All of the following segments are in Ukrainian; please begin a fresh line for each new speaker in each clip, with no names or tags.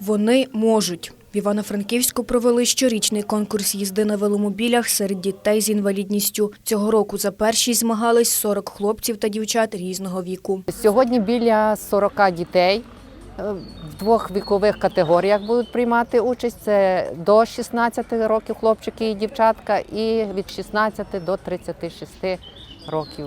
Вони можуть. В Івано-Франківську провели щорічний конкурс їзди на веломобілях серед дітей з інвалідністю. Цього року за першість змагались 40 хлопців та дівчат різного віку.
Сьогодні біля 40 дітей е, в двох вікових категоріях будуть приймати участь. Це до 16 років хлопчики і дівчатка, і від 16 до 36 років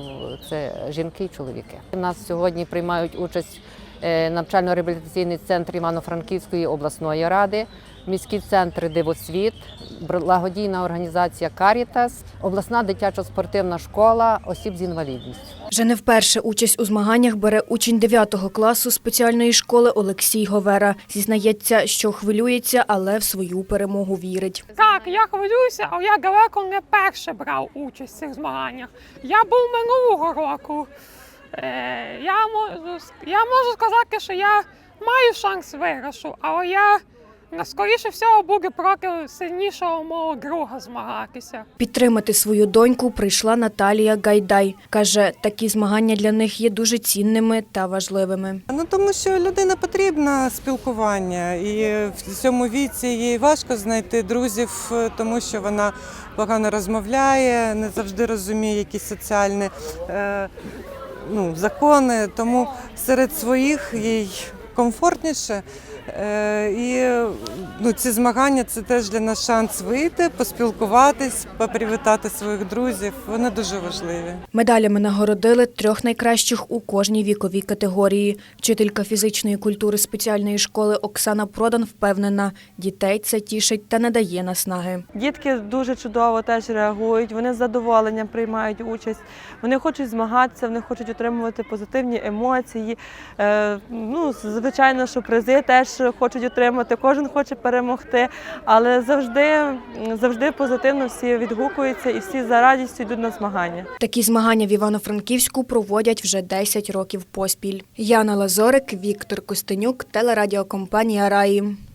це жінки і чоловіки. У нас сьогодні приймають участь е, навчально-реабілітаційний центр Івано-Франківської обласної ради, міський центр Дивосвіт, благодійна організація Карітас, обласна дитячо-спортивна школа осіб з інвалідністю.
Вже не вперше участь у змаганнях бере учень 9 класу спеціальної школи Олексій Говера. Зізнається, що хвилюється, але в свою перемогу вірить.
Так, я хвилююся, але я далеко не перше брав участь в цих змаганнях. Я був минулого року. Е, я, можу, я можу сказати, що я маю шанс виграшу, але я скоріше всього буду проти сильнішого мого друга змагатися.
Підтримати свою доньку прийшла Наталія Гайдай. Каже, такі змагання для них є дуже цінними та важливими.
Ну тому що людина потрібна спілкування, і в цьому віці їй важко знайти друзів, тому що вона погано розмовляє, не завжди розуміє якісь соціальні е, ну, закони. Тому серед своїх їй комфортніше. Е, І ну, ці змагання це теж для нас шанс вийти, поспілкуватись, попривітати своїх друзів. Вони дуже важливі.
Медалями нагородили трьох найкращих у кожній віковій категорії. Вчителька фізичної культури спеціальної школи Оксана Продан впевнена, дітей це тішить та не дає наснаги.
Дітки дуже чудово теж реагують, вони з задоволенням приймають участь, вони хочуть змагатися, вони хочуть отримувати позитивні емоції. Е, ну, звичайно, що призи теж хочуть отримати, кожен хоче перемогти, але завжди, завжди позитивно всі відгукуються і всі за радістю йдуть на змагання.
Такі змагання в Івано-Франківську проводять вже 10 років поспіль. Яна Лазорик, Віктор Костенюк, телерадіокомпанія Раї.